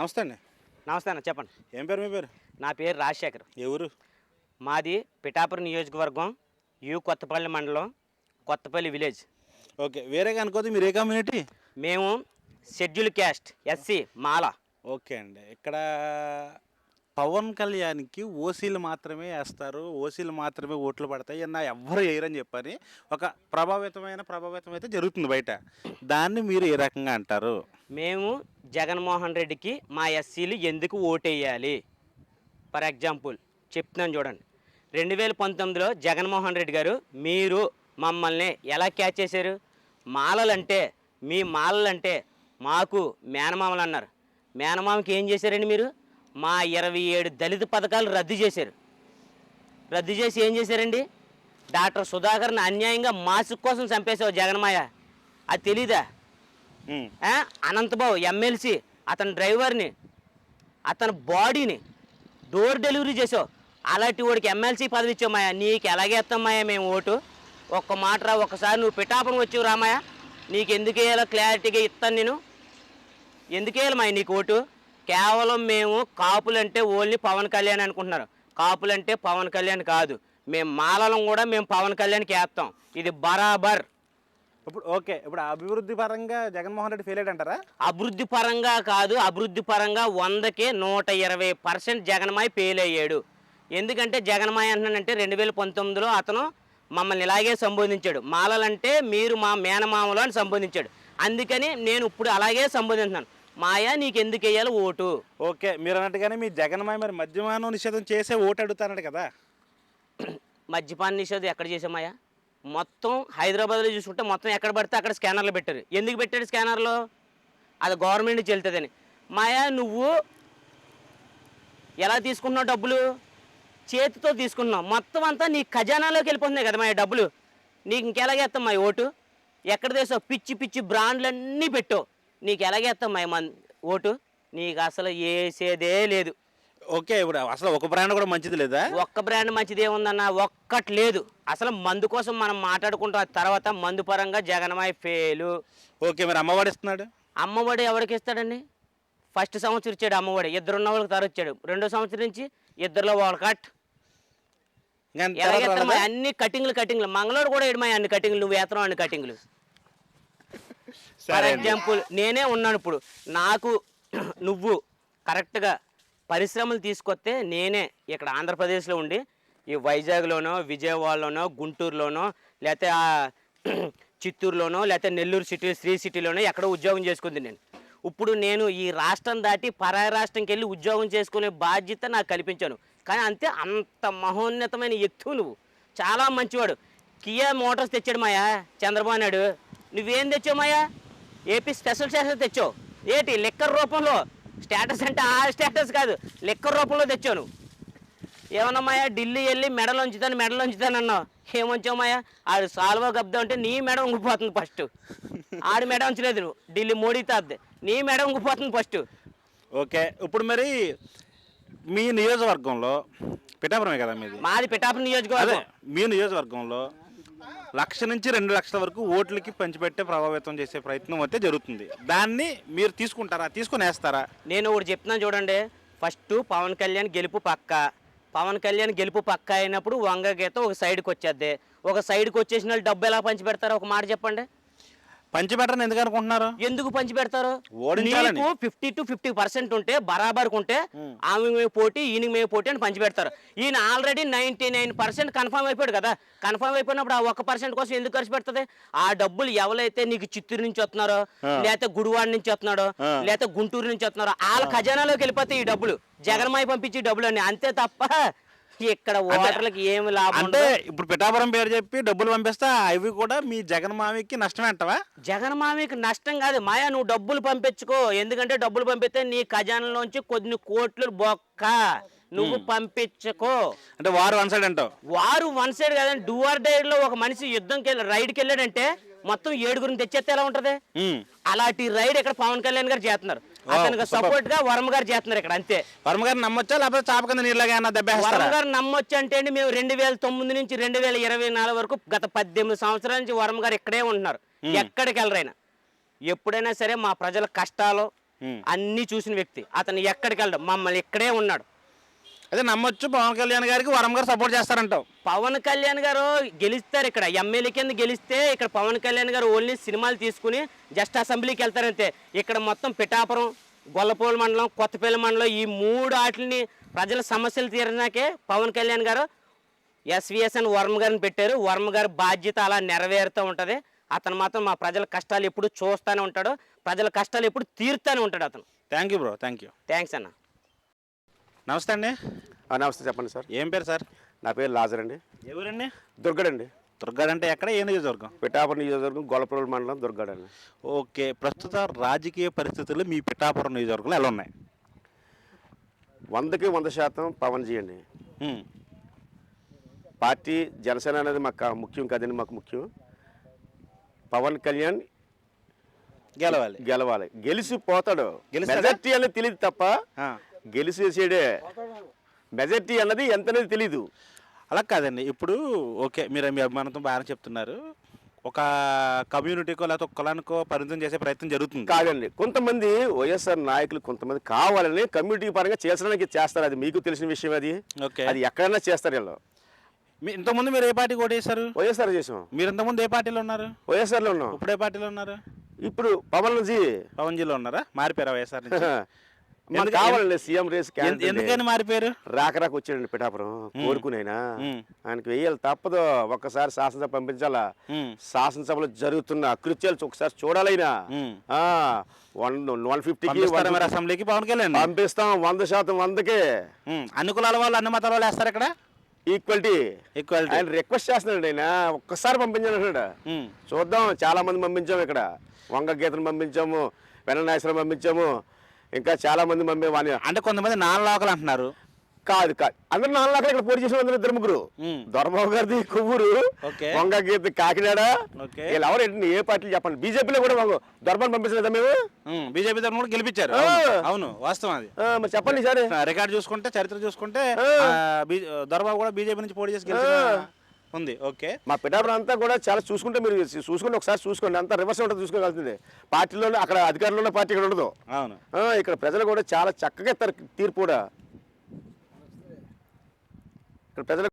నమస్తే అండి. నమస్తే అన్న చెప్పండి. ఏం పేరు మీ పేరు? నా పేరు రాజశేఖర్. ఊరు? మాది పిఠాపురం నియోజకవర్గం యు కొత్తపల్లి మండలం కొత్తపల్లి విలేజ్. ఓకే వేరేగా అనుకోదు మీరు ఏ కమ్యూనిటీ? మేము schedule caste SC Mala. Okay అండి. ఇక్కడ పవన్ కళ్యాణ్కి ఓసీలు మాత్రమే వేస్తారు ఓసీలు మాత్రమే ఓట్లు పడతాయి. నా ఎవ్వరు వేయరని చెప్పని ఒక ప్రభావితమైన ప్రభావితం అయితే జరుగుతుంది బయట. దాన్ని మీరు ఏ రకంగా అంటారు? మేము జగన్మోహన్ రెడ్డికి మా ఎస్సీలు ఎందుకు ఓటేయాలి? ఫర్ ఎగ్జాంపుల్ చెప్తున్నాను చూడండి. రెండు వేల పంతొమ్మిదిలో జగన్మోహన్ రెడ్డి గారు మీరు మమ్మల్ని ఎలా క్యాచ్ చేశారు? మాలలంటే మీ మాలలంటే మాకు మేనమామలు అన్నారు. మేనమామకి ఏం చేశారండి మీరు? మా ఇరవై ఏడు దళిత పథకాలు రద్దు చేశారు. రద్దు చేసి ఏం చేశారండి? డాక్టర్ సుధాకర్ని అన్యాయంగా మాసుకు కోసం చంపేశావు జగన్మాయ అది తెలీదా? అనంతబాబు ఎమ్మెల్సీ అతని డ్రైవర్ని అతని బాడీని డోర్ డెలివరీ చేసావు అలాంటి వాడికి ఎమ్మెల్సీ పదవి ఇచ్చామయ్యా నీకు ఎలాగే ఇస్తామయ్యా మేము ఓటు? ఒక్క మాట రా ఒక్కసారి నువ్వు పిఠాపురం వచ్చావు రామయ్య నీకు ఎందుకు వేయాలో క్లారిటీగా ఇస్తాను నేను. ఎందుకు వేయాలమ్మా నీకు ఓటు? కేవలం మేము కాపులంటే ఓన్లీ పవన్ కళ్యాణ్ అనుకుంటున్నారు. కాపులంటే పవన్ కళ్యాణ్ కాదు. మేము మాలలం కూడా మేము పవన్ కళ్యాణ్కి వేస్తాం. ఇది బరాబర్. ఇప్పుడు ఓకే ఇప్పుడు అభివృద్ధి పరంగా జగన్మోహన్ రెడ్డి ఫెయిల్ అంటారా? అభివృద్ధి పరంగా కాదు అభివృద్ధి పరంగా వందకే నూట ఇరవై పర్సెంట్ జగన్మాయ ఫెయిల్ అయ్యాడు. ఎందుకంటే జగన్మాయ అంటున్నానంటే రెండు వేల పంతొమ్మిదిలో అతను మమ్మల్ని ఇలాగే సంబోధించాడు. మాలలంటే మీరు మా మేనమామలు అని సంబోధించాడు. అందుకని నేను ఇప్పుడు అలాగే సంబోధించున్నాను మాయా నీకు ఎందుకు వేయాలి ఓటు? ఓకే మీరు అన్నట్టుగానే మీ జగన్మాయ మరి మద్యమానం నిషేధం చేసే ఓటు అడుగుతానట కదా. మద్యపాన నిషేధం ఎక్కడ చేసామాయా మొత్తం హైదరాబాద్లో చూసుకుంటే మొత్తం ఎక్కడ పడితే అక్కడ స్కానర్లు పెట్టారు. ఎందుకు పెట్టాడు స్కానర్లో? అది గవర్నమెంట్ నుంచి వెళ్తుందని. మాయా నువ్వు ఎలా తీసుకుంటున్నావు డబ్బులు? చేతితో తీసుకుంటున్నావు. మొత్తం అంతా నీ ఖజానాలోకి వెళ్ళిపోతున్నాయి కదా మా డబ్బులు. నీకు ఇంకెలాగేస్తాం మా ఓటు? ఎక్కడ తెస్తావు? పిచ్చి పిచ్చి బ్రాండ్లన్నీ పెట్టావు. నీకు ఎలాగేస్తాం మా మన ఓటు? నీకు అసలు వేసేదే లేదు. ఓకే ఇప్పుడు అసలు ఒక బ్రాండ్ కూడా మంచిది లేదా? ఒక్క బ్రాండ్ మంచిది ఏముందన్న ఒక్కటి లేదు. అసలు మందు కోసం మనం మాట్లాడుకుంటాం తర్వాత మందు పరంగా జగన్మాయ ఫెయిలు ఓకే మరి అమ్మవాడు ఇస్తున్నాడు అమ్మఒడి ఎవరికి ఇస్తాడండి? ఫస్ట్ సంవత్సరం ఇచ్చాడు అమ్మఒడి. ఇద్దరు ఉన్న వాళ్ళకి తర ఇచ్చాడు. రెండో సంవత్సరం నుంచి ఇద్దరులో వాళ్ళ కట్? అన్ని కటింగ్లు కటింగ్లు. మంగళోడు కూడా ఇడమా అన్ని కటింగ్లు నువ్వు వేతనం అన్ని కటింగ్లు. ఫర్. ఎగ్జాంపుల్ నేనే ఉన్నాను ఇప్పుడు. నాకు నువ్వు కరెక్ట్గా పరిశ్రమలు తీసుకొస్తే నేనే ఇక్కడ ఆంధ్రప్రదేశ్లో ఉండి ఈ వైజాగ్లోనో విజయవాడలోనో గుంటూరులోనో లేకపోతే ఆ చిత్తూరులోనో లేకపోతే నెల్లూరు సిటీ శ్రీ సిటీలోనో ఎక్కడో ఉద్యోగం చేసుకుంది నేను. ఇప్పుడు నేను ఈ రాష్ట్రం దాటి పరాయి రాష్ట్రంకి వెళ్ళి ఉద్యోగం చేసుకునే బాధ్యత నాకు కల్పించాను. కానీ అంతే అంత మహోన్నతమైన వ్యక్తువు నువ్వు. చాలా మంచివాడు. కియా మోటార్స్ తెచ్చాడు మాయా చంద్రబాబు నాయుడు. నువ్వేం తెచ్చావు మాయా? ఏపీ స్పెషల్ స్టేటస్ తెచ్చావు ఏంటి లెక్కర్ రూపంలో స్టేటస్ అంటే ఆ స్టేటస్ కాదు లెక్కర్ రూపంలో తెచ్చావు నువ్వు ఏమన్నామాయా ఢిల్లీ వెళ్ళి మెడలు ఉంచుతాను మెడలు ఉంచుతాను అన్నావు. ఏముంచామాయా ఆడు సాల్వా గబ్దా అంటే నీ మెడ ఉంగిపోతుంది ఫస్ట్. ఆడు మెడ ఉంచలేదు నువ్వు. ఢిల్లీ మోడీ తాద్ది నీ మెడ ఉంగిపోతుంది ఫస్ట్. ఓకే ఇప్పుడు మరి మీ నియోజకవర్గంలో పిఠాపురమే కదా మీది? మాది పిఠాపురం నియోజకవర్గం. మీ నియోజకవర్గంలో లక్ష నుంచి రెండు లక్షల వరకు ఓట్లకి పంచిపెట్టే ప్రభావితం చేసే ప్రయత్నం అయితే జరుగుతుంది. దాన్ని మీరు తీసుకుంటారా? తీసుకుని వేస్తారా నేను ఒకటి చెప్తున్నాను చూడండి. ఫస్ట్ పవన్ కళ్యాణ్ గెలుపు పక్క. పవన్ కళ్యాణ్ గెలుపు పక్క అయినప్పుడు వంగ గీత ఒక సైడ్కి వచ్చేద్ది. ఒక సైడ్కి వచ్చేసిన వాళ్ళు డబ్బు ఎలా పంచి పెడతారో ఒక మాట చెప్పండి. పంచిపెట్టరని ఎందుకు అనుకుంటున్నారు? ఎందుకు పంచి పెడతారు ఓడించాలని. నీకు ఫిఫ్టీ టు ఫిఫ్టీ పర్సెంట్ ఉంటే బరాబర్కి ఉంటే ఆమె మేము పోటీ ఈయనకి మేము పోటీ అని పంచి పెడతారు ఈయన already ninety nine percent confirm అయిపోయాడు కదా. కన్ఫర్మ్ అయిపోయినప్పుడు ఆ ఒక్క పర్సెంట్ కోసం ఎందుకు ఖర్చు పెడుతుంది? ఆ డబ్బులు ఎవరైతే నీకు చిత్తూరు నుంచి వస్తున్నారో లేకపోతే గుడివాడ నుంచి వస్తున్నాడో. లేకపోతే గుంటూరు నుంచి వస్తున్నారో వాళ్ళ ఖజానాలోకి వెళ్ళిపోతాయి ఈ డబ్బులు. జగన్మాయి పంపించి డబ్బులు అని అంతే తప్ప ఇక్కడ ఓటర్లకి ఏమి లాభం అంటే. ఇప్పుడు పిఠాపురం పేరు చెప్పి డబ్బులు పంపిస్తే అవి కూడా మీ జగన్ మామికి నష్టమే అంటావా? జగన్ మామికి నష్టం కాదు. మాయా నువ్వు డబ్బులు పంపించుకో. ఎందుకంటే డబ్బులు పంపిస్తే నీ ఖజానాలోంచి కొన్ని కోట్లు బొక్క. నువ్వు పంపించుకో. అంటే వారు వన్ సైడ్ అంటావు? వారు వన్ సైడ్ కాదండి. డూఆర్ డైర్లో ఒక మనిషి యుద్ధంకి వెళ్ళి రైడ్కి వెళ్ళాడంటే మొత్తం ఏడుగురిని తెచ్చేస్తే ఎలా ఉంటది. అలాంటి రైడ్ ఇక్కడ పవన్ కళ్యాణ్ గారు చేస్తున్నారు. అతనికి. సపోర్ట్గా వరమ గారు చేస్తున్నారు ఇక్కడ అంతే. వర్మ గారిని నమ్మొచ్చా? లేకపోతే చాప కింద నీళ్ళగా ఏమన్నా వరమ గారు నమ్మొచ్చు అంటే అండి మేము రెండు వేల తొమ్మిది నుంచి రెండు వేల ఇరవై నాలుగు వరకు గత పద్దెనిమిది సంవత్సరాల నుంచి వరమ గారు ఇక్కడే ఉంటున్నారు. ఎక్కడికి వెళ్ళరైనా. ఎప్పుడైనా సరే మా ప్రజల కష్టాలు. అన్నీ చూసిన వ్యక్తి. అతను ఎక్కడికి వెళ్ళడం. మమ్మల్ని ఇక్కడే ఉన్నాడు. అదే నమ్మొచ్చు పవన్ కళ్యాణ్ గారికి వరం గారు సపోర్ట్ చేస్తారంటావు. పవన్ కళ్యాణ్ గారు గెలుస్తారు ఇక్కడ. ఎమ్మెల్యే కింద గెలిస్తే ఇక్కడ పవన్ కళ్యాణ్ గారు ఓన్లీ సినిమాలు తీసుకుని జస్ట్ అసెంబ్లీకి వెళ్తారంతే. ఇక్కడ మొత్తం పిఠాపురం గొల్లపూల మండలం కొత్తపల్లి మండలం ఈ మూడు ఆటలని ప్రజల సమస్యలు తీరడానికే పవన్ కళ్యాణ్ గారు ఎస్విఎస్ఎన్ వర్మ గారిని పెట్టారు. వర్మ గారి బాధ్యత అలా నెరవేరుతూ ఉంటుంది. అతను మాత్రం మా ప్రజల కష్టాలు ఎప్పుడు చూస్తూనే ఉంటాడు. ప్రజల కష్టాలు ఎప్పుడు తీరుతూనే ఉంటాడు అతను. Thank you bro thank you thanks అన్న. నమస్తే అండి. నమస్తే చెప్పండి సార్. ఏం పేరు సార్? నా పేరు లాజర్ అండి. ఎవరండి? దుర్గడండి. దుర్గాడ్ అంటే ఎక్కడ? ఏ నియోజకవర్గం? పిఠాపురం నియోజకవర్గం గొల్లపురం మండలం దుర్గడ్ అండి. ఓకే. ప్రస్తుత రాజకీయ పరిస్థితులు మీ పిఠాపురం నియోజకవర్గంలో ఎలా ఉన్నాయి? వందకి వంద శాతం పవన్ జీ అండి. పార్టీ జనసేన అనేది మాకు ముఖ్యం కదండి మాకు ముఖ్యం. పవన్ కళ్యాణ్ గెలవాలి. గెలవాలి. గెలిచి పోతాడు గెలుస్తాడా? మెజార్టీ అనేది తెలియదు తప్ప గెలిచేసేడే. మెజార్టీ అన్నది ఎంత అనేది తెలీదు. అలా కాదండి. ఇప్పుడు ఓకే మీరు మీ అభిమానంతో బాగానే చెప్తున్నారు. ఒక కమ్యూనిటీకో లేకపోతే ఒక కులానికో పరిమితం చేసే ప్రయత్నం జరుగుతుంది. కాదండి. కొంతమంది వైఎస్ఆర్ నాయకులు కొంతమంది కావాలని కమ్యూనిటీ పరంగా చేసడానికి చేస్తారు. అది మీకు తెలిసిన విషయం అది. ఓకే. అది ఎక్కడైనా చేస్తారు వీళ్ళు. మీ ఇంతకుముందు మీరు ఏ పార్టీకి ఓటేశారు? వైఎస్ఆర్ చేసాం. మీరు ఇంతకుముందు ఏ పార్టీలో ఉన్నారు? వైఎస్ఆర్లో ఉన్నాం. ఇప్పుడు ఏ పార్టీలో ఉన్నారు? ఇప్పుడు పవన్ జీ. పవన్ జీలో ఉన్నారా? మారిపోయారా వైఎస్ఆర్ నుంచి? ఎందుకు- కావాలండి సీఎం రేస్ ఎందుకని మారిపోయారు రాక రాక వచ్చాడండి పిఠాపురం కోరుకునైనా. ఆయనకి వెయ్యాలి తప్పదు. ఒక్కసారి శాసనసభ పంపించాలా? శాసనసభలో జరుగుతున్న అకృత్యాలు ఒకసారి చూడాలైనా. వన్ వన్ ఫిఫ్టీకి అసెంబ్లీకి? పవన్ కళ్యాణ్ పంపిస్తాం వంద శాతం వందకే. అన్ని కులాల వాళ్ళు అన్ని మతాల వాళ్ళు వేస్తారు ఇక్కడ? ఈక్వాలిటీ. ఈక్వాలిటీ. ఆయన రిక్వెస్ట్ చేస్తున్నాడు ఆయన. ఒక్కసారి ఉమ్, చూద్దాం చాలా మంది పంపించాము ఇక్కడ. వంగ గీతను పంపించాము వెననాయసరం పంపించాము. ఇంకా చాలా మంది పంపి వాని అంటే కొంతమంది నాన్న లోకలు అంటున్నారు. కాదు కాదు. అందరు నాలుగు లక్షలు ఇక్కడ పోటీ చేసిన అందరూ ఇద్దరు ముగ్గురు. దొరబాబు గారిది కొవ్వూరు. వంగ గీత కాకినాడ. వీళ్ళు ఎవరు ఏంటి? ఏ పార్టీలు చెప్పండి. బీజేపీలో కూడా దొరబాబు పంపించలేదా మేము? బీజేపీ తరఫున కూడా గెలిపించారు. అవును, వాస్తవం అది. మరి చెప్పండి సరే రికార్డు చూసుకుంటే చరిత్ర చూసుకుంటే దొరబాబు కూడా బీజేపీ నుంచి పోటీ చేసి ఉంది ఓకే. మా పిఠాపురం అంతా కూడా చాలా చూసుకుంటే మీరు చూసుకుంటే ఒకసారి చూసుకోండి అంతా రివర్స్ ఉంటుంది చూసుకోగలుగుతుంది పార్టీలోనే అక్కడ అధికారంలో ఉన్న పార్టీ ఇక్కడ ఉండదు. అవును. ఆ, ఇక్కడ ప్రజలు కూడా చాలా చక్కగా ఇస్తారు తీర్పు కూడా. ఇక్కడ ప్రజలు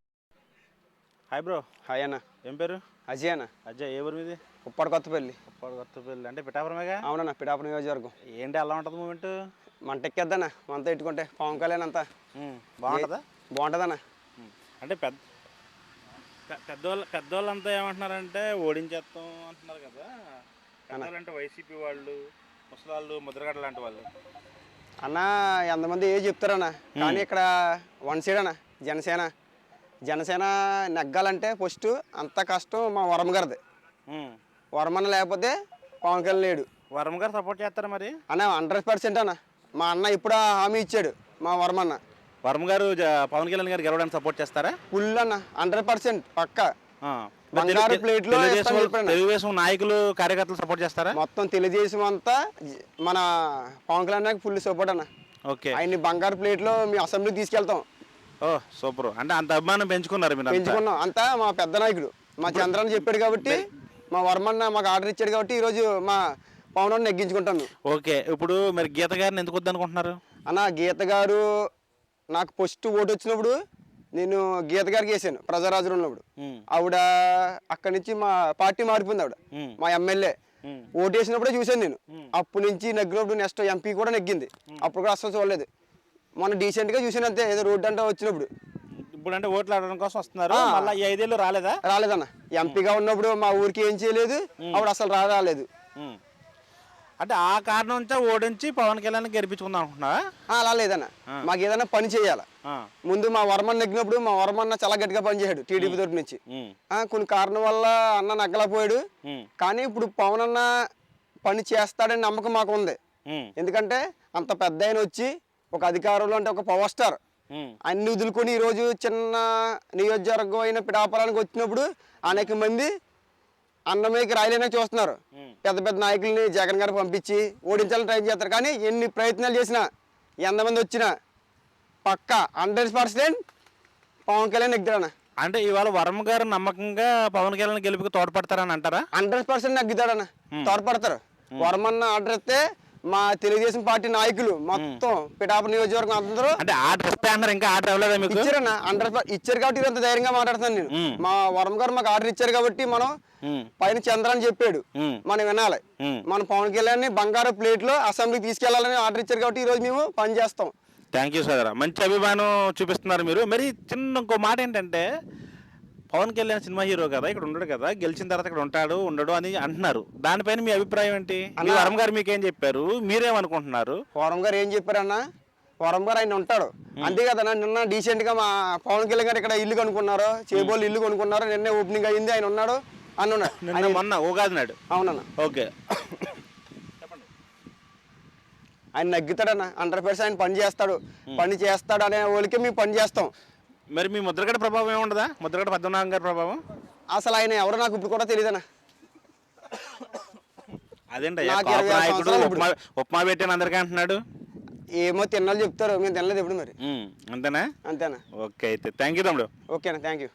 హాయ్ బ్రో హాయ్ అన్న. ఏం పేరు? అజయ్ అన్న. అజ్జయ్ ఏ ఊరు మీది? ఉప్పాడు కొత్తపల్లి. ఉప్పాడు కొత్తపల్లి అంటే పిఠాపురమేగా? అవునన్న పిఠాపురం నియోజకవర్గం. ఏంటి అలా ఉంటుంది మూమెంట్? మంట ఎక్కేద్దన్న మనతో ఇట్టుకుంటే పవన్ కళ్యాణ్ అంతా. బాగుంటుందా? బాగుంటుందన్న. అంటే పెద్ద పె- పెద్దవాళ్ళు పెద్దవాళ్ళంతా ఏమంటున్నారంటే ఓడించేస్తాం అంటున్నారు కదా. అంటే వైసీపీ వాళ్ళు ముసలాళ్ళు ముద్రగడ్డ లాంటి వాళ్ళు. అన్న ఎంతమంది ఏ చెప్తారన్న? కానీ ఇక్కడ వన్ సైడ్ అన్న జనసేన. జనసేన నెగ్గాలంటే ఫస్ట్ అంత కష్టం మా వరమ గారిది. ఉమ్. వరమన్న లేకపోతే పవన్ కళ్యాణ్ లేడు. వరం గారు సపోర్ట్ చేస్తారా మరి? అన్న హండ్రెడ్ పర్సెంట్ అన్న. మా అన్న ఇప్పుడు హామీ ఇచ్చాడు మా వరమన్న. వరం గారు పవన్ కళ్యాణ్ గారు గెలవడానికి సపోర్ట్ చేస్తారా? ఫుల్ అన్న హండ్రెడ్ పర్సెంట్ పక్క. బంగారు తెలుగుదేశం నాయకులు కార్యకర్తలు సపోర్ట్ చేస్తారా? మొత్తం తెలుగుదేశం అంతా మన పవన్ కళ్యాణ్ ఫుల్ సపోర్ట్ అన్న. ఓకే. ఆయన్ని బంగారు ప్లేట్లో మీ అసెంబ్లీకి తీసుకెళ్తాం. ఓ సూపర్. అంటే అంత అభిమానం పెంచుకున్నారు మీరు. పెంచుకున్నాం. అంతా మా పెద్ద నాయకుడు. మా చంద్రన్న చెప్పాడు కాబట్టి మా వర్మన్న మాకు ఆర్డర్ ఇచ్చాడు కాబట్టి ఈరోజు మా పవన్ అన్న నెగ్గించుకుంటాం మేము ఓకే. ఇప్పుడు మరి గీత గారిని ఎందుకు వద్దనుకుంటున్నారు? అన్న గీత గారు నాకు ఫస్ట్ ఓటు వచ్చినప్పుడు నేను గీత గారికి వేసాను ప్రజారాజులు ఉన్నప్పుడు. ఆవిడ అక్కడి నుంచి మా పార్టీ మారిపోయింది ఆవిడ మా ఎమ్మెల్యే. ఓటు వేసినప్పుడే చూశాను నేను. అప్పటి నుంచి నెగ్గినప్పుడు నెక్స్ట్ ఎంపీ కూడా నెగ్గింది. అప్పుడు కూడా అసలు చూడలేదు. మొన్న డీసెంట్గా చూసాను అంతే ఏదో రోడ్డు అంటే వచ్చినప్పుడు. ఇప్పుడు అంటే ఓట్లు ఆడడం కోసం వస్తున్నారు. మళ్ళీ ఐదేళ్ళు రాలేదా? రాలేదన్న. ఎంపీగా ఉన్నప్పుడు మా ఊరికి ఏం చేయలేదు. ఆవిడ అసలు రాలేదు. అంటే ఆ కారణం నుంచే ఓడించి పవన్ కళ్యాణ్ గెలిపించుకుందాం అనుకుంటున్నావా? ఆ, అలా లేదన్న. మాకు ఏదైనా పని చేయాలి? ముందు మా వర్మన్ నెగ్గినప్పుడు మా వర్మన్న చాలా గట్టిగా పనిచేశాడు టీడీపీ తరపు నుంచి. కొన్ని కారణం వల్ల అన్న నగ్గలేకపోయాడు. ఉమ్, కానీ ఇప్పుడు పవన్ అన్న పని చేస్తాడని నమ్మకం మాకు ఉంది. ఎందుకంటే అంత పెద్ద ఆయన వచ్చి ఒక అధికారంలో అంటే ఒక పవర్ స్టార్ అన్ని వదులుకొని ఈరోజు చిన్న నియోజకవర్గం అయిన పిఠాపురానికి వచ్చినప్పుడు అనేక మంది అన్నమయ్యకి రాయలేనా చూస్తున్నారు. పెద్ద పెద్ద నాయకుల్ని జగన్ గారు పంపించి ఓడించాలని ట్రై చేస్తారు. కానీ ఎన్ని ప్రయత్నాలు చేసినా ఎంతమంది వచ్చినా పక్క హండ్రెడ్ పర్సెంట్ పవన్ కళ్యాణ్ నెగ్గుతాడన్న అంటే ఇవాళ వరం గారు నమ్మకంగా పవన్ కళ్యాణ్ గెలుపుకి తోడ్పడతారని అంటారా? హండ్రెడ్ పర్సెంట్ నెగ్గుతాడన్న తోడ్పడతారు. వరమన్న ఆర్డర్ ఇస్తే మా తెలుగుదేశం పార్టీ నాయకులు మొత్తం పిఠాపు నియోజకవర్గం అందరూ అంటే ఆర్డర్ ఇస్తా అన్నారు ఇంకా ఆర్డర్ ఇవ్వలేదా మీకు ఇచ్చారన్న అండర్ ఇచ్చారు కాబట్టి ఇంత ధైర్యంగా మాట్లాడుతాను నేను. మా వరం గారు మాకు ఆర్డర్ ఇచ్చారు కాబట్టి మనం. పైన చంద్ర అని చెప్పాడు. మనం వినాలి. మన పవన్ కళ్యాణ్ బంగారు ప్లేట్లో అసెంబ్లీకి తీసుకెళ్ళాలని ఆర్డర్ ఇచ్చారు కాబట్టి ఈ రోజు మేము పని చేస్తాం థ్యాంక్ యూ సోదరా మంచి అభిమానం చూపిస్తున్నారు మీరు మరి చిన్న ఇంకో మాట ఏంటంటే పవన్ కళ్యాణ్ సినిమా హీరో కదా ఇక్కడ ఉండడు కదా గెలిచిన తర్వాత ఇక్కడ ఉంటాడు ఉండడు అని అంటున్నారు. దానిపైన మీ అభిప్రాయం ఏంటి? వరం గారు మీకేం చెప్పారు? మీరేమనుకుంటున్నారు? వరం గారు ఏం చెప్పారన్న? వరం గారు ఆయన ఉంటాడు. అంతే కదా నిన్న డీసెంట్గా మా పవన్ కళ్యాణ్ గారు ఇక్కడ ఇల్లు కొనుక్కున్నారు చేబోళ్ళు ఇల్లు కొనుక్కున్నారు నిన్నే ఓపెనింగ్ అయ్యింది ఆయన ఉన్నాడు మొన్న ఉగాది నాడు అవునన్న. ఓకే. ఆయన నగ్గుతాడన్న హండ్రెడ్ పర్సెంట్ ఆయన పని చేస్తాడు. పని చేస్తాడు అనే వాళ్ళకి మేము పని చేస్తాం. మరి మీ ముద్రగడ ప్రభావం ఏముండదా? ముద్రగడ పద్మనాభం గారి ప్రభావం? అసలు ఆయన ఎవరో నాకు ఇప్పుడు కూడా తెలియదన్న అదేంటి నాకు ఇరవై ఆరు నాయకుడు సంవత్సరాలు ఉప్మా ఉప్మా పెట్టాను అందరికీ అంటున్నాడు? ఏమో తిన్నాళ్ళు చెప్తారు మేము తినలేదు ఎప్పుడు మరి. ఉమ్, అంతేనా? అంతేనా? ఓకే అయితే. థ్యాంక్ యూ తమ్ముడు. ఓకేనా థ్యాంక్ యూ